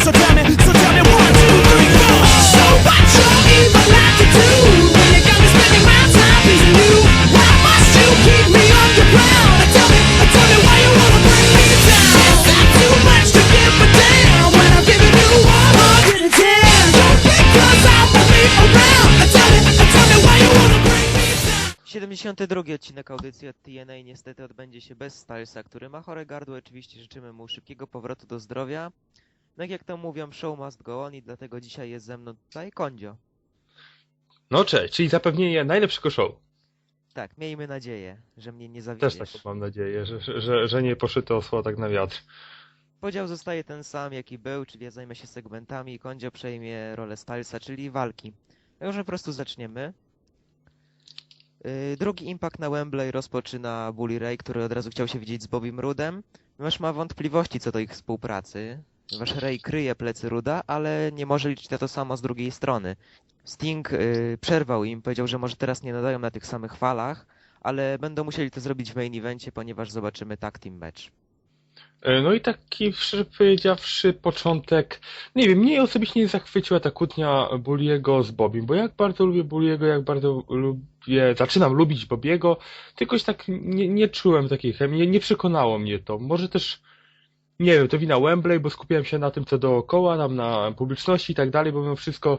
So tell me, so tell me one, two, three, four. So what's your evil attitude? When you got me spending my time pleasing you? Why must you keep me underground? Tell me, tell me why you wanna bring me down. Is that too much to give a damn when I'm giving you 110? Don't because I won't be around. Tell me, tell me why you wanna bring me down. 72 odcinek audycji od TNA niestety odbędzie się bez Stylesa, który ma chore gardło. Oczywiście życzymy mu szybkiego powrotu do zdrowia. No jak to mówią, show must go on i dlatego dzisiaj jest ze mną tutaj Kondzio. No cześć, czyli zapewnienie najlepszego show. Tak, miejmy nadzieję, że mnie nie Też zawiedziesz. tak mam nadzieję, że, że- że, nie poszyte osło tak na wiatr. Podział zostaje ten sam, jaki był, czyli ja zajmę się segmentami i Kondzio przejmie rolę Stylesa, czyli walki. Także po prostu zaczniemy. Yy, Drugi impact na Wembley rozpoczyna Bully Ray, który od razu chciał się widzieć z Bobim Rudem. Ponieważ ma wątpliwości co do ich współpracy. Ponieważ Ray kryje plecy Ruda, ale nie może liczyć na to samo z drugiej strony. Sting yy, przerwał im, powiedział, że może teraz nie nadają na tych samych falach, ale będą musieli to zrobić w main evencie, ponieważ zobaczymy tag team match. E, No i taki, szczerze powiedziawszy, początek, nie wiem, mnie osobiście nie zachwyciła ta kłótnia Bulliego z Bobim, bo jak bardzo lubię Bulliego, jak bardzo lubię, zaczynam lubić Bobiego, tylko tak nie, nie czułem takiej chemii, nie, nie przekonało mnie to. Może też, nie wiem, to wina Wembley, bo skupiałem się na tym, co dookoła, tam na publiczności i tak dalej, bo mimo wszystko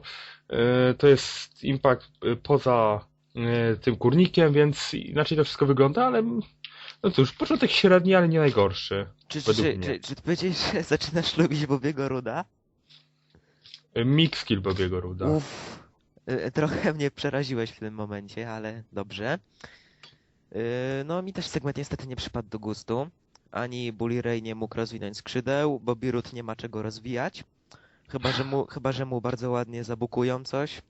e, to jest impact e, poza e, tym kurnikiem, więc inaczej to wszystko wygląda, ale no cóż, początek średni, ale nie najgorszy. Czy, czy, czy, czy, powiedziałeś, że zaczynasz lubić Bobiego Ruda? Mix kill Bobiego Ruda. Uff, trochę mnie przeraziłeś w tym momencie, ale dobrze. No, mi też segment niestety nie przypadł do gustu. Ani Bully Ray nie mógł rozwinąć skrzydeł, Bobby Roode nie ma czego rozwijać. Chyba, że mu, chyba, że mu bardzo ładnie zabukują coś.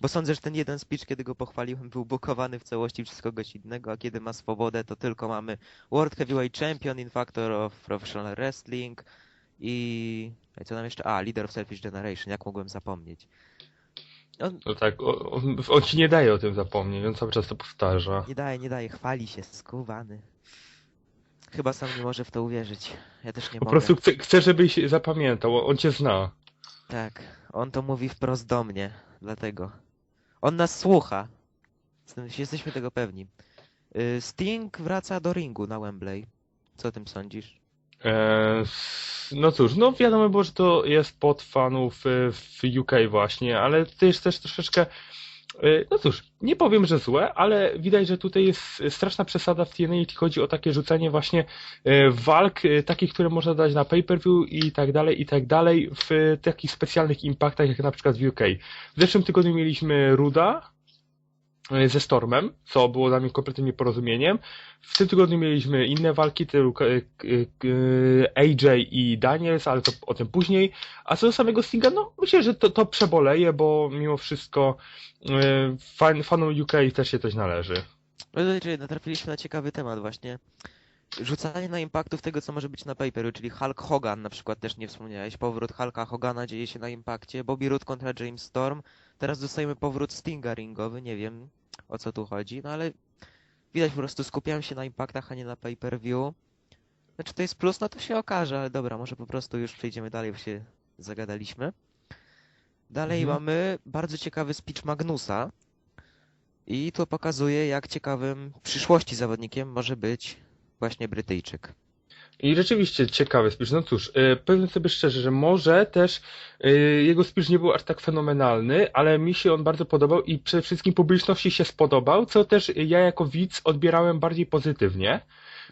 Bo sądzę, że ten jeden speech, kiedy go pochwaliłem, był bukowany w całości przez kogoś innego, a kiedy ma swobodę, to tylko mamy World Heavyweight Champion in Factor of Professional Wrestling i... i co nam jeszcze? A, Leader of Selfish Generation, jak mogłem zapomnieć. On No tak, o- on, on ci nie daje o tym zapomnieć, on cały czas to powtarza. nie daje, nie daje, chwali się, skubany. Chyba sam nie może w to uwierzyć. Ja też nie Po mogę. prostu chce, chce, żebyś zapamiętał, on cię zna. Tak, on to mówi wprost do mnie, dlatego. On nas słucha. Jesteśmy tego pewni. Y, Sting wraca do ringu na Wembley. Co o tym sądzisz? E, s- no cóż, no wiadomo było, że to jest pod fanów e, w UK właśnie, ale to jest też troszeczkę, no cóż, nie powiem, że złe, ale widać, że tutaj jest straszna przesada w TNA, jeśli chodzi o takie rzucenie właśnie e, walk, e, takich, które można dać na pay-per-view i tak dalej, i tak dalej, w takich specjalnych impactach, jak na przykład w UK. W zeszłym tygodniu mieliśmy Ruda, ze Stormem, co było dla mnie kompletnym nieporozumieniem. W tym tygodniu mieliśmy inne walki, e, k- AJ i Daniels, ale to o tym później. A co do samego Stinga, no myślę, że to, to przeboleje, bo mimo wszystko e, fan, fanom UK też się coś należy. Natrafiliśmy na ciekawy temat właśnie. Rzucanie na impaktów tego, co może być na paperu, czyli Hulk Hogan na przykład też nie wspomniałeś. Powrót Hulka Hogana dzieje się na impakcie. Bobby Roode kontra James Storm. Teraz dostajemy powrót Stinga ringowy, nie wiem o co tu chodzi, no ale widać po prostu skupiam się na impaktach, a nie na pay-per-view. Znaczy to jest plus, no to się okaże, ale dobra, może po prostu już przejdziemy dalej, bo się zagadaliśmy. Dalej Mhm. mamy bardzo ciekawy speech Magnusa. I to pokazuje, jak ciekawym w przyszłości zawodnikiem może być właśnie Brytyjczyk. I rzeczywiście ciekawy speech. No cóż, e, powiem sobie szczerze, że może też e, jego speech nie był aż tak fenomenalny, ale mi się on bardzo podobał i przede wszystkim publiczności się spodobał, co też ja jako widz odbierałem bardziej pozytywnie.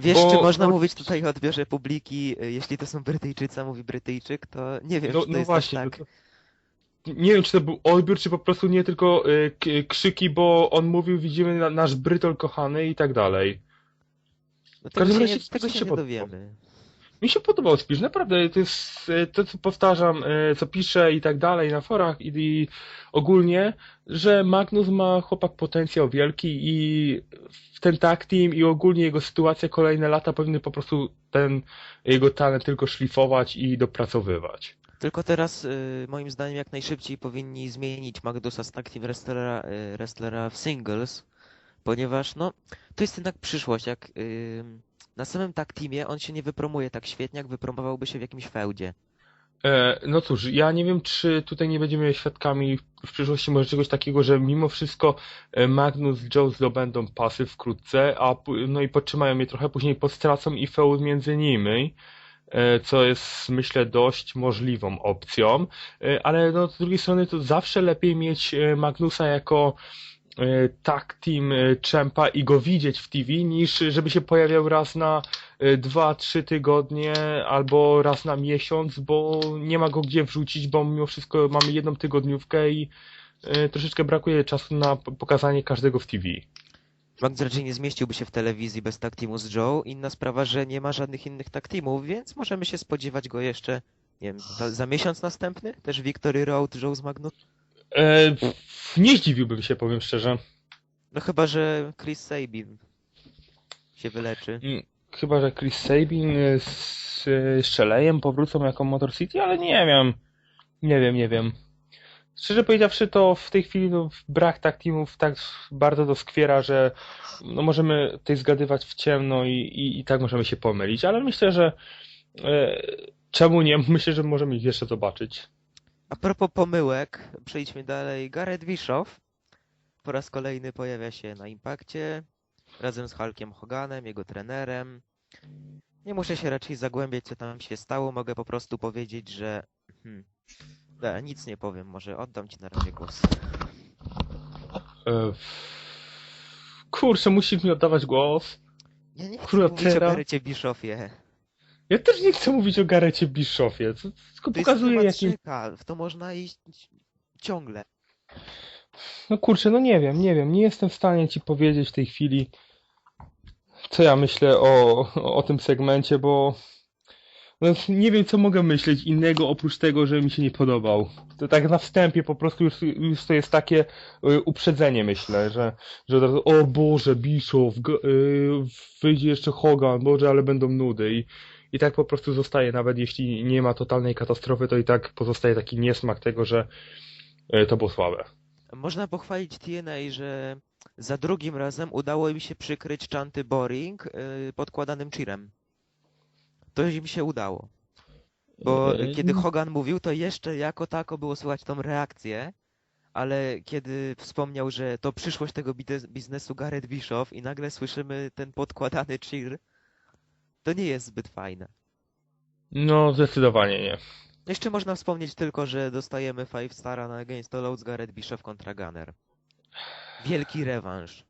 Wiesz, Bo- czy można no- mówić tutaj o odbiorze publiki, y, jeśli to są Brytyjczycy, a mówi Brytyjczyk, to nie wiem, No, czy to no jest właśnie. no tak. to- Nie wiem, czy to był odbiór, czy po prostu nie tylko k- krzyki, bo on mówił, widzimy na, nasz Brytol kochany i tak dalej. No tego się, razie nie, tego mi się się nie dowiemy. Mi się podobał speech, naprawdę, to jest e, to, co powtarzam, e, co piszę i tak dalej na forach i, i ogólnie, że Magnus ma chłopak potencjał wielki i w ten tag team i ogólnie jego sytuacja kolejne lata powinny po prostu ten jego talent tylko szlifować i dopracowywać. Tylko teraz, y, moim zdaniem, jak najszybciej powinni zmienić Magdusa z tag team wrestlera, y, wrestlera w singles, ponieważ, no, to jest jednak przyszłość. Jak y, na samym tag teamie on się nie wypromuje tak świetnie, jak wypromowałby się w jakimś feudzie. E, no cóż, ja nie wiem, czy tutaj nie będziemy świadkami w przyszłości może czegoś takiego, że mimo wszystko e, Magnus z Joe zdobędą pasy wkrótce, a no i podtrzymają je trochę, później podstracą i feud między nimi, e, co jest myślę dość możliwą opcją, E, ale no z drugiej strony to zawsze lepiej mieć Magnusa jako e, tag team e, czempa i go widzieć w TV, niż żeby się pojawiał raz na e, dwa, trzy tygodnie albo raz na miesiąc, bo nie ma go gdzie wrzucić, bo mimo wszystko mamy jedną tygodniówkę i e, troszeczkę brakuje czasu na pokazanie każdego w TV. Max raczej nie zmieściłby się w telewizji bez tag teamu z Joe. Inna sprawa, że nie ma żadnych innych tag teamów, więc możemy się spodziewać go jeszcze, nie wiem, za, za miesiąc następny? Też Victory Road, Joe z Magnus? E, pff, nie zdziwiłbym się, powiem szczerze. No chyba, że Chris Sabin się wyleczy. Chyba, że Chris Sabin z Szelejem powrócą jako Motor City, ale nie wiem. Nie wiem, nie wiem. Szczerze powiedziawszy, to w tej chwili no, brak tak teamów tak bardzo doskwiera, że no, możemy tutaj zgadywać w ciemno i, i, i tak możemy się pomylić, ale myślę, że e, czemu nie? Myślę, że możemy ich jeszcze zobaczyć. A propos pomyłek, przejdźmy dalej. Gareth Bischoff po raz kolejny pojawia się na Impakcie razem z Hulkiem Hoganem, jego trenerem. Nie muszę się raczej zagłębiać, co tam się stało. Mogę po prostu powiedzieć, że. Hmm, da, nic nie powiem, może oddam ci na razie głos. E, kurczę, musisz mi oddawać głos. Ja nie chcę Akurat mówić o teraz- Garecie Bischoffie. Ja też nie chcę mówić o Garecie Bischoffie. To tylko To pokazuje, rzeka, w to można iść ciągle. No kurczę, no nie wiem, nie wiem, nie jestem w stanie ci powiedzieć w tej chwili, co ja myślę o, o tym segmencie, bo no, nie wiem, co mogę myśleć innego oprócz tego, że mi się nie podobał. To tak na wstępie po prostu już, już to jest takie y, uprzedzenie, myślę, że, że od razu, o Boże, Bischoff, y, wyjdzie jeszcze Hogan, Boże, ale będą nudy i, i tak po prostu zostaje, nawet jeśli nie ma totalnej katastrofy, to i tak pozostaje taki niesmak tego, że y, to było słabe. Można pochwalić TNA, że za drugim razem udało im się przykryć Chanty Boring yy, podkładanym cheerem. To im się udało. Bo Yy, kiedy Hogan mówił, to jeszcze jako tako było słychać tą reakcję, ale kiedy wspomniał, że to przyszłość tego biznesu Gareth Bischoff i nagle słyszymy ten podkładany cheer, to nie jest zbyt fajne. No, zdecydowanie nie. Jeszcze można wspomnieć tylko, że dostajemy Five Stara na Against All Odds Gareth Bischoff kontra Gunner. Wielki rewanż.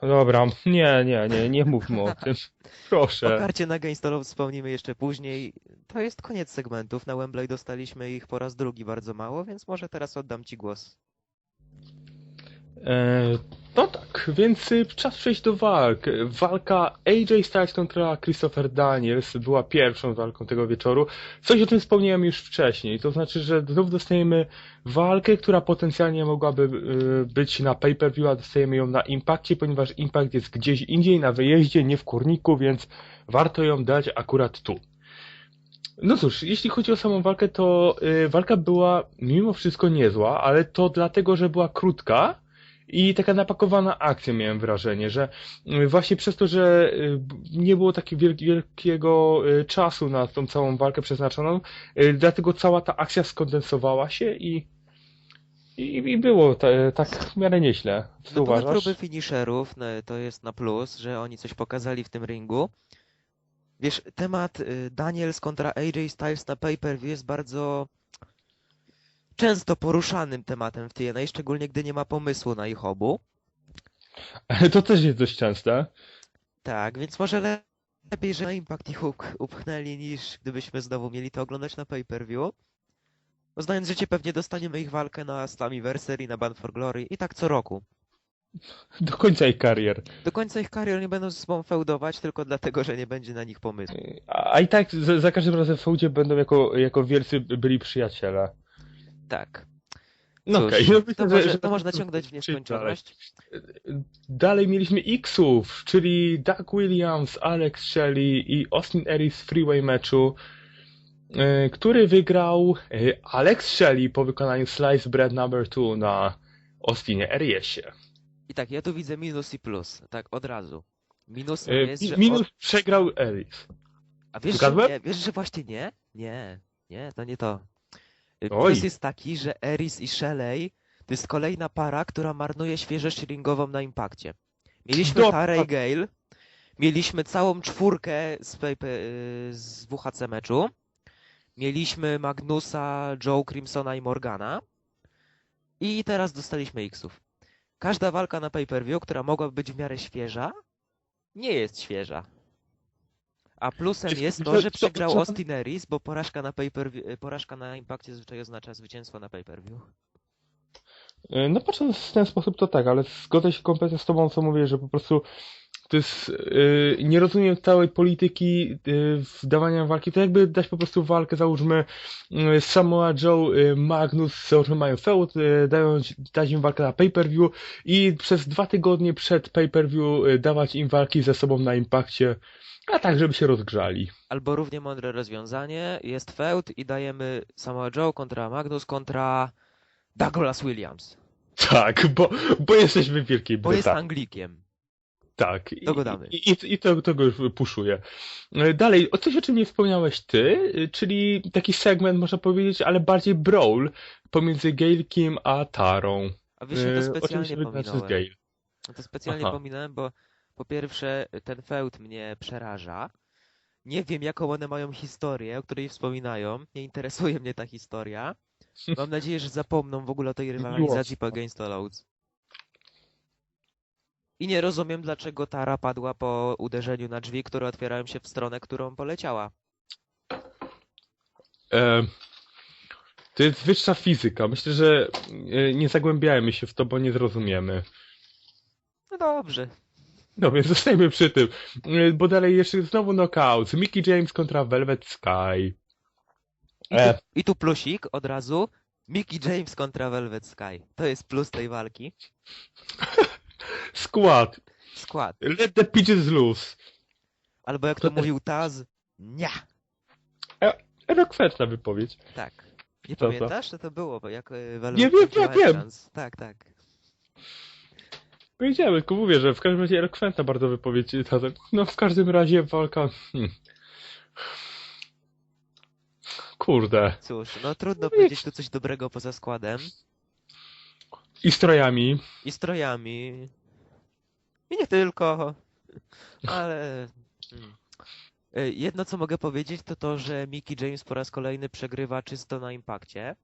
Dobra, nie, nie, nie, nie mówmy o tym. O Proszę. karcie na Against All Odds wspomnimy jeszcze później. To jest koniec segmentów. Na Wembley dostaliśmy ich po raz drugi bardzo mało, więc może teraz oddam ci głos. E, no tak, więc y, czas przejść do walk. Walka AJ Styles kontra Christopher Daniels była pierwszą walką tego wieczoru. Coś o tym wspomniałem już wcześniej, to znaczy, że znów dostajemy walkę, która potencjalnie mogłaby y, być na pay-per-view, a dostajemy ją na Impakcie, ponieważ Impact jest gdzieś indziej, na wyjeździe, nie w Kurniku, więc warto ją dać akurat tu. No cóż, jeśli chodzi o samą walkę, to y, walka była mimo wszystko niezła, ale to dlatego, że była krótka i taka napakowana akcja miałem wrażenie, że y, właśnie przez to, że y, nie było takiego wielk- wielkiego y, czasu na tą całą walkę przeznaczoną, dlatego cała ta akcja skondensowała się i i, i było ta, tak w miarę nieźle. Co No, uważasz? próby finisherów, no, to jest na plus, że oni coś pokazali w tym ringu. Wiesz, temat Daniels kontra AJ Styles na pay-per-view jest bardzo często poruszanym tematem w TNA, szczególnie gdy nie ma pomysłu na ich obu. To też jest dość częste. Tak, więc może le- lepiej, że na Impact ich upchnęli, niż gdybyśmy znowu mieli to oglądać na pay-per-view. Bo znając życie, pewnie dostaniemy ich walkę na Slammiversary, na Band for Glory i tak co roku. Do końca ich karier. Do końca ich karier nie będą ze sobą feudować, tylko dlatego, że nie będzie na nich pomysłu. A, a i tak za, za każdym razem w feudzie będą jako, jako wielcy byli przyjaciele. Tak. No Cóż, okej. no myślę, to, że- może, że to można ciągnąć w nieskończoność. Dalej mieliśmy X-ów, czyli Doug Williams, Alex Shelley i Austin Aries w freeway meczu, e, który wygrał e, Alex Shelley po wykonaniu Slice Bread number 2 na Austinie Ariesie. I tak, ja tu widzę minus i plus, tak od razu. Minusem E, jest, że... Minus od- przegrał Aries. A wiesz, że nie, wiesz, że właśnie nie? Nie, nie, to nie to. Y. Plus jest taki, że Eris i Shelley to jest kolejna para, która marnuje świeżość ringową na impakcie. Mieliśmy. Tarę i Gale, mieliśmy całą czwórkę z, z WHC meczu, mieliśmy Magnusa, Joe, Crimsona i Morgana i teraz dostaliśmy X-ów. Każda walka na pay-per-view, która mogła być w miarę świeża, nie jest świeża. A plusem jest to, że przegrał Austin Aries, bo porażka na pay-per-view, porażka na impakcie zazwyczaj oznacza zwycięstwo na pay-per-view. E, No patrząc w ten sposób to tak, ale zgodzę się kompletnie z tobą, co mówię, że po prostu to jest, yy, nie rozumiem całej polityki yy, wdawania walki, to jakby dać po prostu walkę, załóżmy yy, Samoa Joe, yy, Magnus, załóżmy mają feud, yy, dają, dać im walkę na pay-per-view i przez dwa tygodnie przed pay-per-view dawać im walki ze sobą na impakcie, a tak, żeby się rozgrzali. Albo równie mądre rozwiązanie, jest feud i dajemy Samoa Joe kontra Magnus kontra Douglas Williams, Tak, bo, bo jesteśmy w Wielkiej bo jest Brytanii. Anglikiem. Tak, i, Dogadamy. i, i, i to, to go już puszuje. Dalej, o coś o czym nie wspomniałeś ty, czyli taki segment, można powiedzieć, ale bardziej brawl pomiędzy Gailkiem a Tarą. A wiesz, ja E, to specjalnie z pominąłem. To specjalnie Aha. pominąłem, bo po pierwsze ten feud mnie przeraża. Nie wiem, jaką one mają historię, o której wspominają. Nie interesuje mnie ta historia. Mam nadzieję, że zapomną w ogóle o tej rywalizacji po Against All Odds. I nie rozumiem, dlaczego Tara padła po uderzeniu na drzwi, które otwierają się w stronę, którą poleciała. E, to jest wyższa fizyka. Myślę, że e, nie zagłębiajmy się w to, bo nie zrozumiemy. No dobrze. No więc zostajmy przy tym. E, Bo dalej jeszcze znowu knockout. Mickey James kontra Velvet Sky. I E. tu, I tu plusik od razu. Mickey James kontra Velvet Sky. To jest plus tej walki. Skład. Skład. Let the pigeons loose. Albo jak To to mówił Taz, nia. Elokwentna wypowiedź. Tak. Nie Co pamiętasz? To to było, bo jak e, Velvet Nie wiem, ja wiem. Tak, tak. Powiedziałem, tylko mówię, że w każdym razie elokwentna bardzo wypowiedź. No w każdym razie walka... Hmm. Kurde. Cóż, no trudno No powiedzieć tu coś dobrego poza składem. I strojami. I strojami. I nie tylko. Ale... hmm. E, Jedno, co mogę powiedzieć, to to, że Mickey James po raz kolejny przegrywa czysto na impakcie.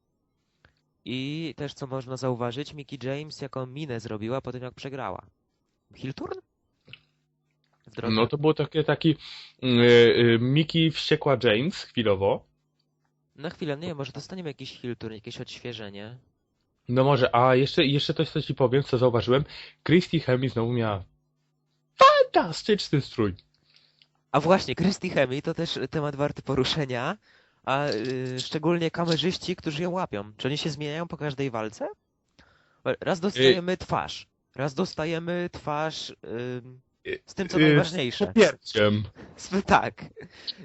I też, co można zauważyć, Mickey James jaką minę zrobiła po tym, jak przegrała. Heel turn? W drodze. No to było takie, taki yy, yy, Mickey wściekła James chwilowo. Na chwilę, nie, może dostaniemy jakiś heel turn, jakieś odświeżenie. No może, a jeszcze, jeszcze coś, co ci powiem, co zauważyłem. Christy Hemi znowu miała fantastyczny strój. A właśnie, Christy Hemi to też temat warty poruszenia, a y, szczególnie kamerzyści, którzy ją łapią. Czy oni się zmieniają po każdej walce? Raz dostajemy twarz, raz dostajemy twarz ym, z tym, co Yy, najważniejsze. Popierciem. Z- Tak.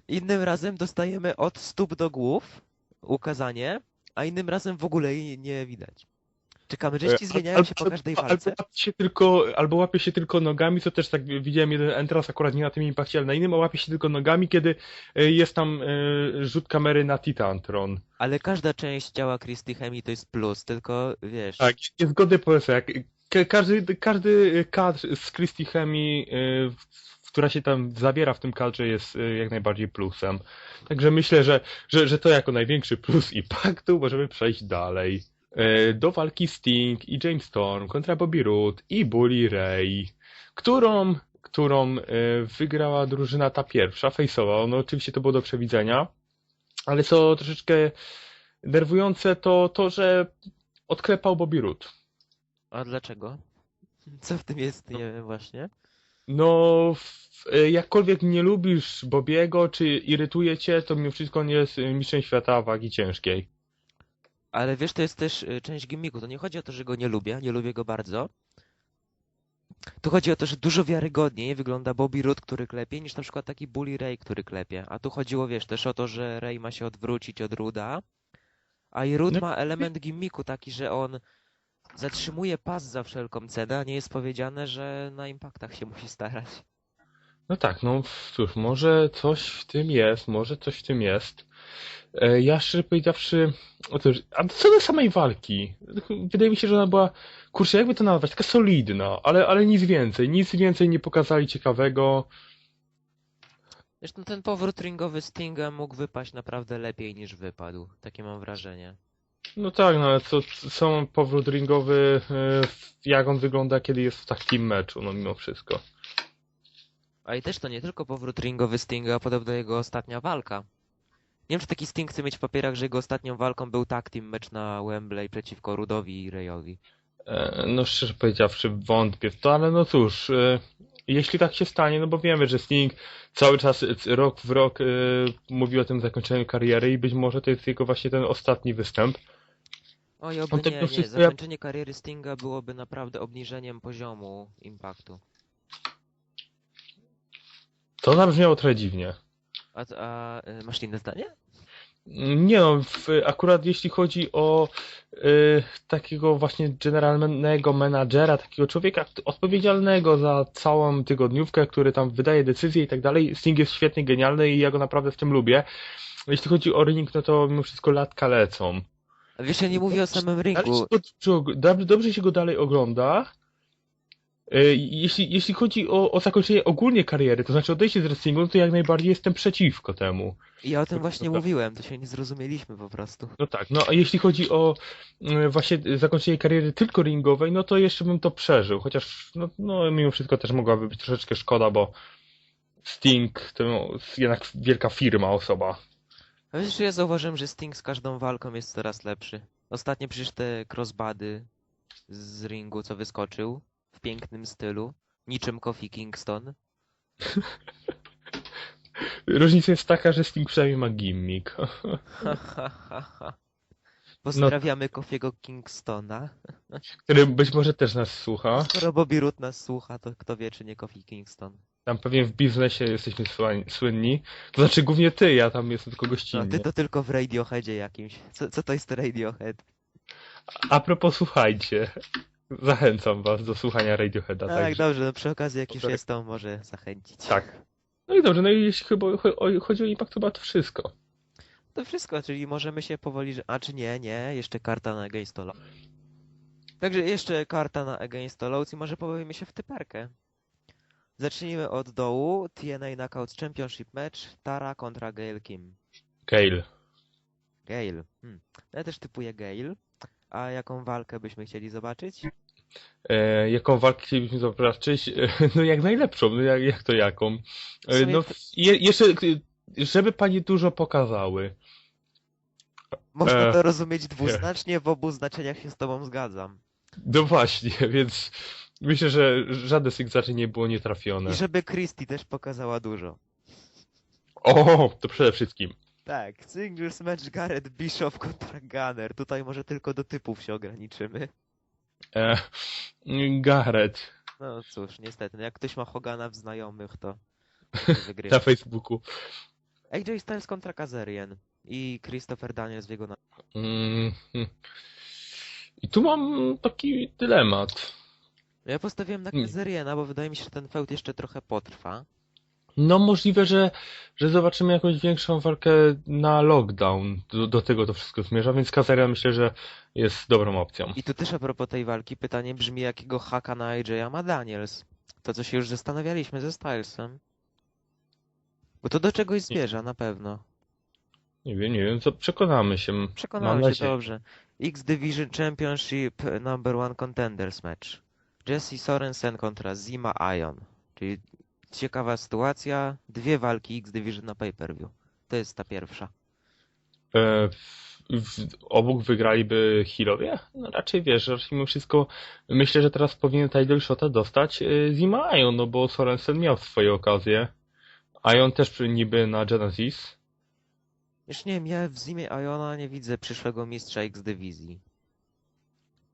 Innym razem dostajemy od stóp do głów ukazanie, a innym razem w ogóle jej nie widać. Czy kamerzyści E, zmieniają albo- się po każdej albo walce? łapie się tylko, albo łapie się tylko nogami, co też tak widziałem jeden entrance akurat nie na tym impakcie, ale na innym, a łapie się tylko nogami, kiedy e, jest tam e, rzut kamery na Titantron. Ale każda część ciała Christy Hemi to jest plus, tylko wiesz... Tak, jest zgodny polecę, jak ka- każdy, każdy kadr z Christy Hemi, która się tam zabiera w tym kadrze jest jak najbardziej plusem. Także myślę, że, że, że to jako największy plus impaktu możemy przejść dalej. E, Do walki Sting i James Storm kontra Bobby Roode i Bully Ray, którą, którą e, wygrała drużyna ta pierwsza, face'owa. No oczywiście to było do przewidzenia, ale co troszeczkę nerwujące to to, że odklepał Bobby Roode. A dlaczego? Co w tym jest, nie wiem właśnie. No, e, jakkolwiek nie lubisz Bobiego, czy irytuje cię, to mimo wszystko nie jest mistrzem świata wagi ciężkiej. Ale wiesz, to jest też y, część gimmicku. To nie chodzi o to, że go nie lubię, nie lubię go bardzo. Tu chodzi o to, że dużo wiarygodniej wygląda Bobby Roode, który klepie, niż na przykład taki Bully Ray, który klepie. A tu chodziło, wiesz, też o to, że Ray ma się odwrócić od Ruda. A i Rude No. ma element gimmicku taki, że on zatrzymuje pas za wszelką cenę, a nie jest powiedziane, że na impaktach się musi starać. No tak, no cóż, może coś w tym jest, może coś w tym jest. E, Ja szczerze powiedziawszy, otóż, a co do samej walki, wydaje mi się, że ona była, kurczę, jakby to nazwać, taka solidna, ale, ale nic więcej, nic więcej nie pokazali ciekawego. Zresztą ten powrót ringowy Stinga mógł wypaść naprawdę lepiej niż wypadł. Takie mam wrażenie. No tak, no ale co, sam powrót ringowy, e, jak on wygląda, kiedy jest w takim meczu, no mimo wszystko. A i też to nie tylko powrót ringowy Stinga, a podobno jego ostatnia walka. Nie wiem, czy taki Sting chce mieć w papierach, że jego ostatnią walką był tag team mecz na Wembley przeciwko Rudowi i Rayowi. E, No szczerze powiedziawszy, wątpię w to, ale no cóż, e, jeśli tak się stanie, no bo wiemy, że Sting cały czas e, rok w rok mówi o tym zakończeniu kariery i być może to jest jego właśnie ten ostatni występ. Oj, oby tak nie, to nie. Zakończenie kariery Stinga byłoby naprawdę obniżeniem poziomu impaktu. To zabrzmiało trochę dziwnie. A, a y, masz inne zdanie? Nie no, w, akurat jeśli chodzi o y, takiego właśnie generalnego menadżera, takiego człowieka odpowiedzialnego za całą tygodniówkę, który tam wydaje decyzje i tak dalej, Sting jest świetny, genialny i ja go naprawdę w tym lubię. Jeśli chodzi o ring, no to mimo wszystko latka lecą. A wiesz, ja nie mówię o samym ringu. dobrze, dobrze się go dalej ogląda. Y, Jeśli, jeśli chodzi o, o zakończenie ogólnie kariery, to znaczy odejście z wrestlingu, no to jak najbardziej jestem przeciwko temu. I ja o tym właśnie Dobra. mówiłem, to się nie zrozumieliśmy po prostu. No tak, no a jeśli chodzi o mm, właśnie zakończenie kariery tylko ringowej, no to jeszcze bym to przeżył, chociaż no, no mimo wszystko też mogłaby być troszeczkę szkoda, bo Sting to no, jednak wielka firma, osoba. A wiesz, że ja zauważyłem, że Sting z każdą walką jest coraz lepszy. Ostatnio przecież te crossbady z ringu, co wyskoczył pięknym stylu, niczym Kofi Kingston. Różnica jest taka, że Sting przynajmniej ma gimmick. Pozdrawiamy Kofiego Kingstona. Który być może też nas słucha. Skoro Bobby Root nas słucha, to kto wie, czy nie Kofi Kingston. Tam pewnie w biznesie jesteśmy słynni. To znaczy głównie ty, ja tam jestem tylko No, gościnnie. ty to tylko w Radioheadzie jakimś. Co, co to jest Radiohead? A propos słuchajcie, zachęcam was do słuchania Radioheada. Tak, także- dobrze, no przy okazji jak już Sorry. jest, to może zachęcić. Tak. No i dobrze, no i jeśli chyba chodzi o Impact, to chyba to wszystko. To wszystko, czyli możemy się powoli, że... A czy nie, nie, jeszcze karta na Against All. Także jeszcze karta na Against All Odds i może pobawimy się w typerkę. Zacznijmy od dołu. TNA Knockouts Championship Match. Tara kontra Gail Kim. Kale. Gail. Hmm. No ja też typuję Gail. A jaką walkę byśmy chcieli zobaczyć? E, jaką walkę chcielibyśmy zobaczyć? E, no jak najlepszą, no jak, jak to jaką? E, no je, jeszcze, żeby pani dużo pokazały. Można E, to rozumieć dwuznacznie, w obu znaczeniach się z tobą zgadzam. No właśnie, więc myślę, że żadne z tych zaczyn nie było nietrafione. I żeby Christy też pokazała dużo. O, to przede wszystkim. Tak, singles match Garrett Bishop kontra Gunner. Tutaj może tylko do typów się ograniczymy. E, Garrett No cóż, niestety, no jak ktoś ma Hogana w znajomych, to wygrywa. na Facebooku. AJ Styles kontra Kazarian i Christopher Daniels w jego na... Mm, hmm. I tu mam taki dylemat. Ja postawiłem na Hmm. Kazariana, bo wydaje mi się, że ten feud jeszcze trochę potrwa. No możliwe, że, że zobaczymy jakąś większą walkę na lockdown. Do, do tego to wszystko zmierza, więc Kazaria myślę, że jest dobrą opcją. I tu też a propos tej walki pytanie brzmi, jakiego haka na AJ'a ma Daniels? To, co się już zastanawialiśmy ze Stylesem. Bo to do czegoś zmierza, na pewno. Nie wiem, nie wiem, co przekonamy się. Mam Przekonałem się nadzieję. dobrze. X Division Championship Number One Contenders Match. Jesse Sorensen kontra Zima Ion. Czyli ciekawa sytuacja. Dwie walki X Division na pay-per-view. To jest ta pierwsza. E, obok wygraliby Healowie? No raczej wiesz, że mimo wszystko myślę, że teraz powinien title shota dostać e, Zima Ion, no bo Sorensen miał swoje okazje. Ion też przy- niby na Genesis. Już nie wiem, ja w Zimie Iona nie widzę przyszłego mistrza X dywizji.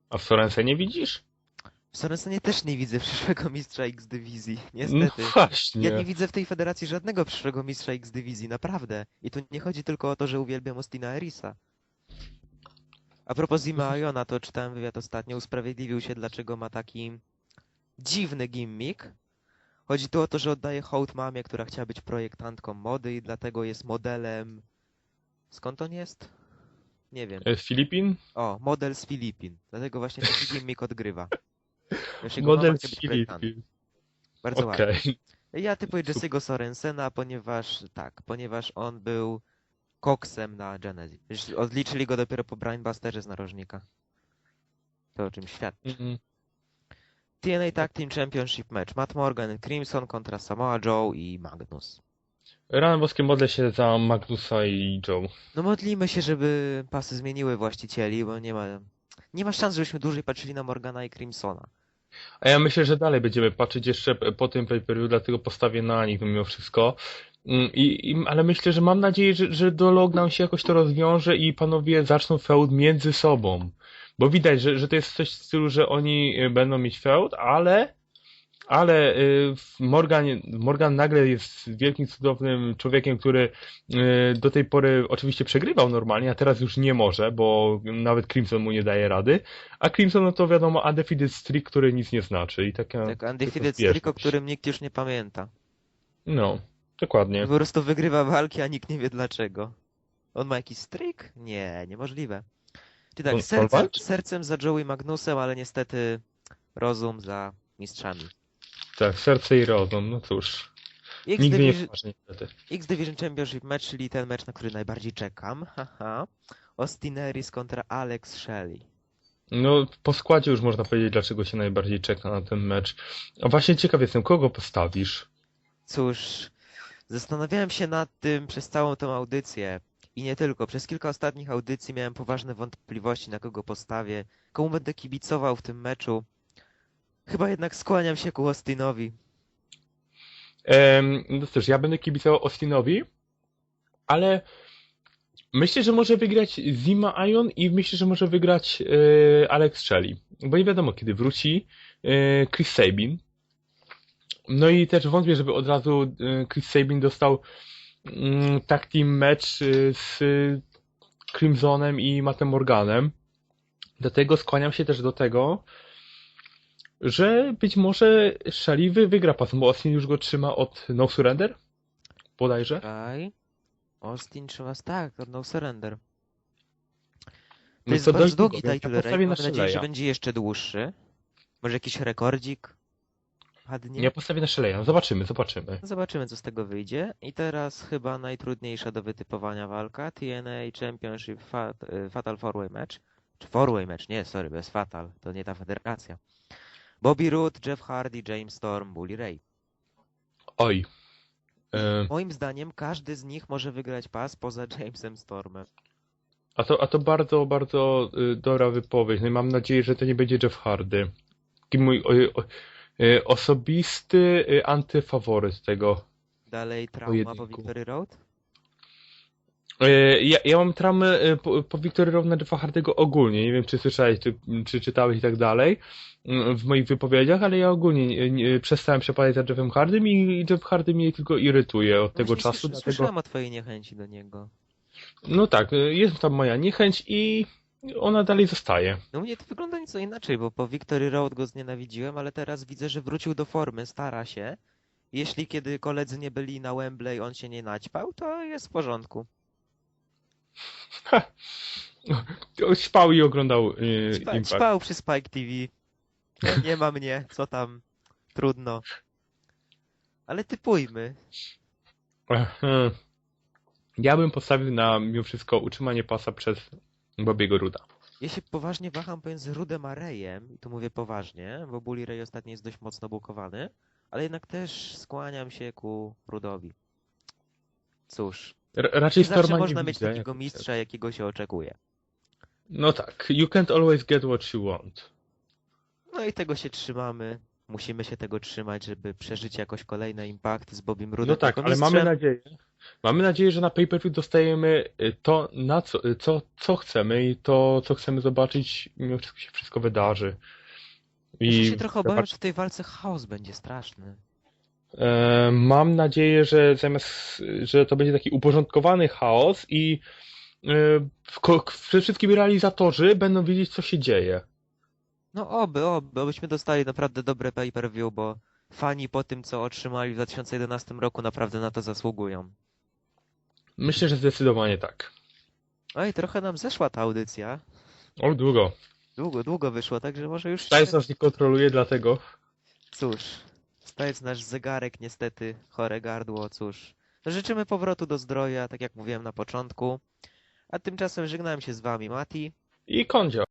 A w Sorensenie widzisz? W Sorensenie też nie widzę przyszłego mistrza X dywizji. No Niestety. właśnie. Ja nie widzę w tej federacji żadnego przyszłego mistrza X dywizji, naprawdę. I tu nie chodzi tylko o to, że uwielbiam Austina Erisa. A propos Zima Iona, to czytałem wywiad ostatnio, usprawiedliwił się, dlaczego ma taki dziwny gimmick. Chodzi tu o to, że oddaje hołd mamie, która chciała być projektantką mody i dlatego jest modelem Skąd on jest? Nie wiem. E, Filipin? O, model z Filipin. Dlatego właśnie taki gimmick odgrywa. Wiesz, jego Model. Filipin. Bardzo Okej. ładnie. Ja typuję Jesse'ego Sorensena, ponieważ tak, ponieważ on był koksem na Genesis. Odliczyli go dopiero po Brainbusterze z narożnika. To o czym świadczy. Mhm. TNA Tag Team Championship Match. Matt Morgan, Crimson kontra Samoa Joe i Magnus. Rany boskie modlę się za Magnusa i Joe. No modlimy się, żeby pasy zmieniły właścicieli, bo nie ma, nie ma szans, żebyśmy dłużej patrzyli na Morgana i Crimsona. A ja myślę, że dalej będziemy patrzeć jeszcze po tym pay-per-view, dlatego postawię na nich mimo wszystko. Mm, I, i, ale myślę, że mam nadzieję, że, że do lockdown się jakoś to rozwiąże i panowie zaczną feud między sobą. Bo widać, że, że to jest coś w stylu, że oni y, będą mieć feud, ale ale y, Morgan, Morgan nagle jest wielkim, cudownym człowiekiem, który y, do tej pory oczywiście przegrywał normalnie, a teraz już nie może, bo nawet Crimson mu nie daje rady. A Crimson, no to wiadomo, undefeated streak, który nic nie znaczy. I taka, Tak, undefeated streak, o którym nikt już nie pamięta. No, dokładnie. Po prostu wygrywa walki, a nikt nie wie dlaczego. On ma jakiś streak? Nie, niemożliwe. Czy tak, sercem, sercem za Joey Magnusem, ale niestety rozum za mistrzami. Tak, serce i rozum, no cóż. X Nigdy nie ważne niestety. X Division Championship match, czyli ten mecz, na który najbardziej czekam. Haha. Austin Aries kontra Alex Shelley. No, po składzie już można powiedzieć, dlaczego się najbardziej czeka na ten mecz. A właśnie ciekaw jestem, kogo postawisz? Cóż, zastanawiałem się nad tym przez całą tą audycję. I nie tylko. Przez kilka ostatnich audycji miałem poważne wątpliwości, na kogo postawię, komu będę kibicował w tym meczu. Chyba jednak skłaniam się ku Austinowi. No cóż, ja będę kibicował Austinowi, ale myślę, że może wygrać Zima Ion i myślę, że może wygrać e, Alex Shelley, bo nie wiadomo kiedy wróci e, Chris Sabin. No i też wątpię, żeby od razu e, Chris Sabin dostał mm, tag team e, z Crimsonem i Mattem Morganem. Dlatego skłaniam się też do tego, że być może Shelley wy- wygra pas, bo Austin już go trzyma od No Surrender, bodajże. Czekaj. Austin trzyma... Tak, to no surrender. To No jest to bardzo długi title ja Mam na nadzieję, że Shelley'a. będzie jeszcze dłuższy. Może jakiś rekordzik padnie. Ja postawię na Shelley'a, no zobaczymy, zobaczymy. Zobaczymy, co z tego wyjdzie. I teraz chyba najtrudniejsza do wytypowania walka. TNA Championship Fat, y, Fatal Four-Way Match. Czy Four-Way Match? Nie, sorry, bez Fatal. To nie ta federacja. Bobby Roode, Jeff Hardy, James Storm, Bully Ray. Oj. E, Moim zdaniem każdy z nich może wygrać pas poza Jamesem Stormem. a, to, a to bardzo, bardzo y, dobra wypowiedź. No i mam nadzieję, że to nie będzie Jeff Hardy. Taki mój o, o, y, osobisty y, antyfaworyt tego. Dalej trauma po Pojedynku. Victory Road. E, Ja, ja mam traumę y, po, po Victory Road na Jeffa Hardego ogólnie. Nie wiem, czy słyszałeś, czy, czy czytałeś i tak dalej mm, w moich wypowiedziach, ale ja ogólnie nie, nie, przestałem przepadać za Jeffem Hardym i, Jeff Hardy mnie tylko irytuje od tego Właśnie czasu. słysz- Dlatego... Słyszałem o twojej niechęci do niego. No tak, y, jest tam moja niechęć i ona dalej zostaje. No u mnie to wygląda nieco inaczej, bo po Victory Road go znienawidziłem, ale teraz widzę, że wrócił do formy, stara się. Jeśli kiedy koledzy nie byli na Wembley, on się nie naćpał, to jest w porządku. Spał i oglądał y, Spa, Impact. spał przy Spike TV. Nie ma mnie, co tam, trudno. Ale typujmy. Ja bym postawił na mimo wszystko utrzymanie pasa przez Bobiego Ruda. Ja się poważnie waham pomiędzy Rudem a Rayem, i tu mówię poważnie, bo Bully Ray ostatnio jest dość mocno bukowany, ale jednak też skłaniam się ku Rudowi. Cóż, raczej zawsze Storma można nie mieć widzę. takiego mistrza, jakiego się oczekuje. No tak, you can't always get what you want. No i tego się trzymamy. Musimy się tego trzymać, żeby przeżyć jakoś kolejne impakty z Bobim Rudem No tak, ale mamy nadzieję. Mamy nadzieję, że na pay-per-view dostajemy y, to, na co, y, co, co chcemy i to, co chcemy zobaczyć, mimo wszystko się wszystko wydarzy. Ja I się trochę obawiam, że w tej walce chaos będzie straszny. E, Mam nadzieję, że zamiast, że to będzie taki uporządkowany chaos i e, przede wszystkim realizatorzy będą wiedzieć, co się dzieje. No oby, oby, obyśmy dostali naprawdę dobre pay-per-view, bo fani po tym, co otrzymali w 2011 roku, naprawdę na to zasługują. Myślę, że zdecydowanie tak. Oj, trochę nam zeszła ta audycja. O, długo. Długo, długo wyszło, także może już... Stajec nas nie kontroluje, dlatego. Cóż, stajec nasz zegarek niestety, chore gardło, cóż. Życzymy powrotu do zdrowia, tak jak mówiłem na początku. A tymczasem żegnałem się z wami, Mati. I kondzio.